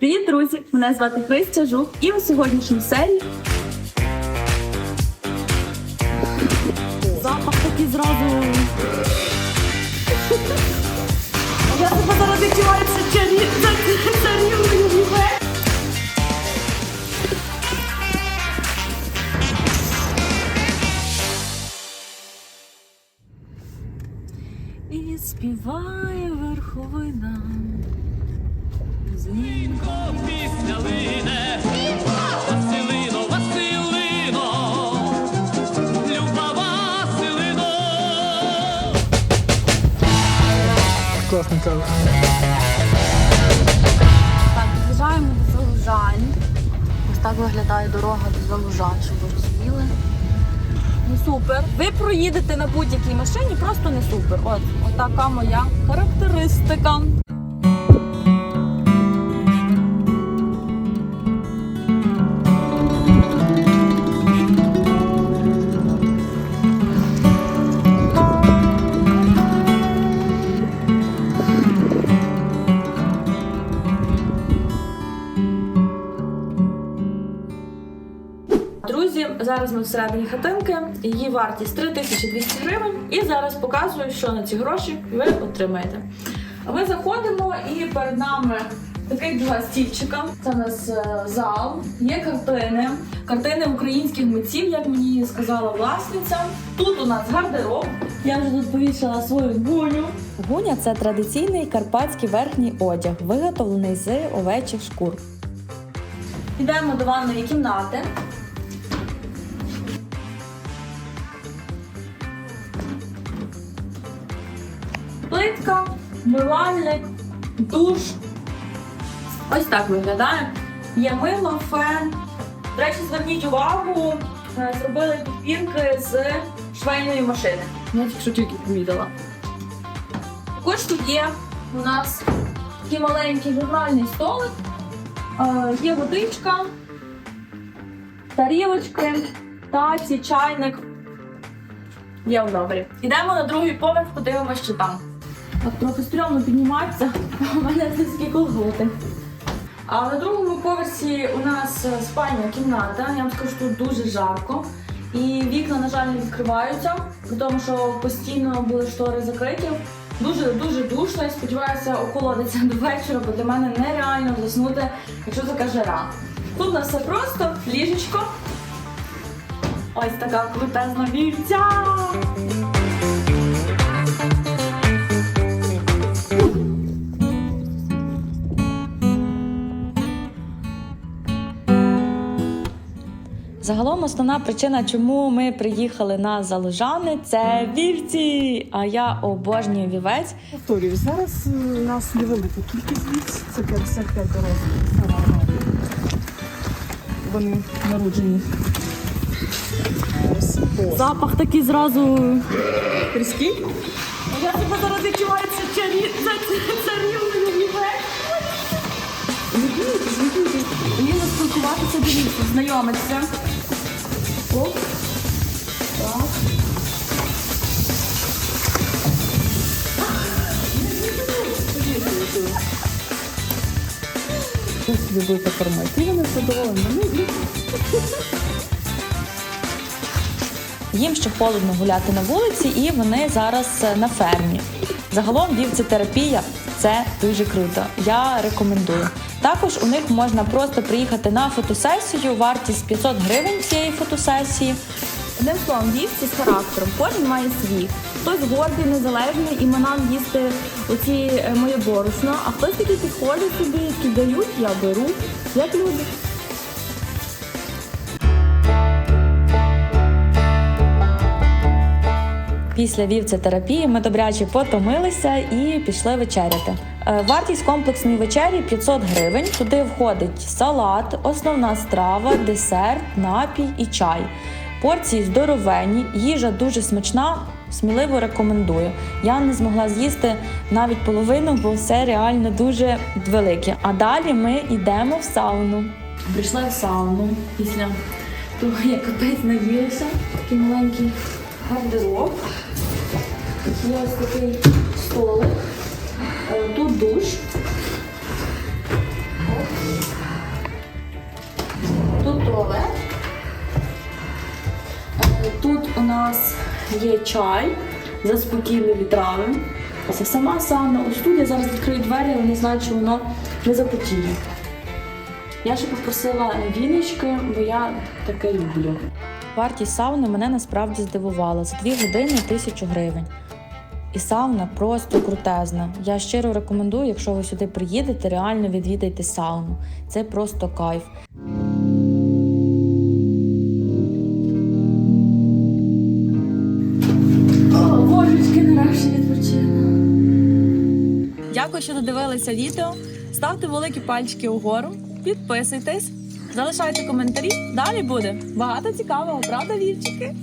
Привіт, друзі! Мене звати Христя Жук, і у сьогоднішній серії запах такий зразу. Я себе зараз відчуваюся чарі... І співає верховина. Класний кавер. Так, під'їжджаємо до Залужань. Ось так виглядає дорога до Залужань, щоб ви розуміли. Ну супер. Ви проїдете на будь-якій машині, просто не супер. От, от така моя характеристика. Друзі, зараз ми всередині хатинки. Її вартість 3200 гривень. І зараз показую, що на ці гроші ви отримаєте. Ми заходимо і перед нами таких два стільчика. Це у нас е, зал, є картини, картини українських митців, як мені сказала власниця. Тут у нас гардероб. Я вже тут повішала свою гуню. Гуня це традиційний карпатський верхній одяг, виготовлений з овечих шкур. Йдемо до ванної кімнати. Плитка, вмивальник, душ. Ось так виглядає. Є мило, фен. До речі, зверніть увагу, е, зробили підпірки з швейної машини. Я тільки що тільки помітила. Також тут є у нас такий маленький журнальний столик. Е, Є водичка, тарілочки, таці, чайник. Є в номері. Йдемо на другий поверх, подивимося, що там. Так трохи стрьомно підніматися, у мене низькі колготи. А на другому поверсі у нас е, спальня кімната. Я вам скажу, що тут дуже жарко. І вікна, на жаль, не відкриваються, тому, що постійно були штори закриті. Дуже дуже душно і сподіваюся, охолодиться до вечора, бо для мене нереально заснути, якщо така жара. Тут у нас все просто, ліжечко. Ось така крутезна вівця. Загалом основна причина, чому ми приїхали на Залужани, це вівці. А я обожнюю вівець. Повторюю, зараз е, у нас невелика кількість віць, це 55 дорослих. Вони народжені. Запах такий зразу. Різкий? Я себе зараз відчуваюся чарі... царівною вівець. Вміла спілкуватися, дивіться, знайомитися. Оп. Так. Хтось собі буде покормити. І вони задоволені. Ну, Їм ще холодно гуляти на вулиці, і вони зараз е, на фермі. Загалом вівцетерапія це дуже круто. Я рекомендую. Також у них можна просто приїхати на фотосесію, вартість 500 гривень цієї фотосесії. Одним словом, вівці з характером. Кожен має свій. Хтось гордий, незалежний і манав їсти оці е, моє борошно, а хтось такий підходить собі, які дають, я беру, як люди. Після вівцетерапії ми добряче потомилися і пішли вечеряти. Е, Вартість комплексної вечері 500 гривень. Туди входить салат, основна страва, десерт, напій і чай. Порції здоровенні, їжа дуже смачна. Сміливо рекомендую. Я не змогла з'їсти навіть половину, бо все реально дуже велике. А далі ми йдемо в сауну. Прийшла в сауну після того, як капець наїлася. Такий маленький гардероб. Є ось такий столик. Е, тут душ. Тут туалет. Е, тут у нас є чай за спокійними вітрами. Це сама сауна. Ось тут я зараз відкрию двері, але не знаю, що воно не запотіє. Я ще попросила віночки, бо я таке люблю. Вартість сауни мене насправді здивувала. За дві години тисячу гривень. І сауна просто крутезна. Я щиро рекомендую, якщо ви сюди приїдете, реально відвідайте сауну. Це просто кайф. О, божечки, нарешті відпочину. Дякую, що додивилися відео. Ставте великі пальчики угору, підписуйтесь, залишайте коментарі. Далі буде багато цікавого, правда, вівчики?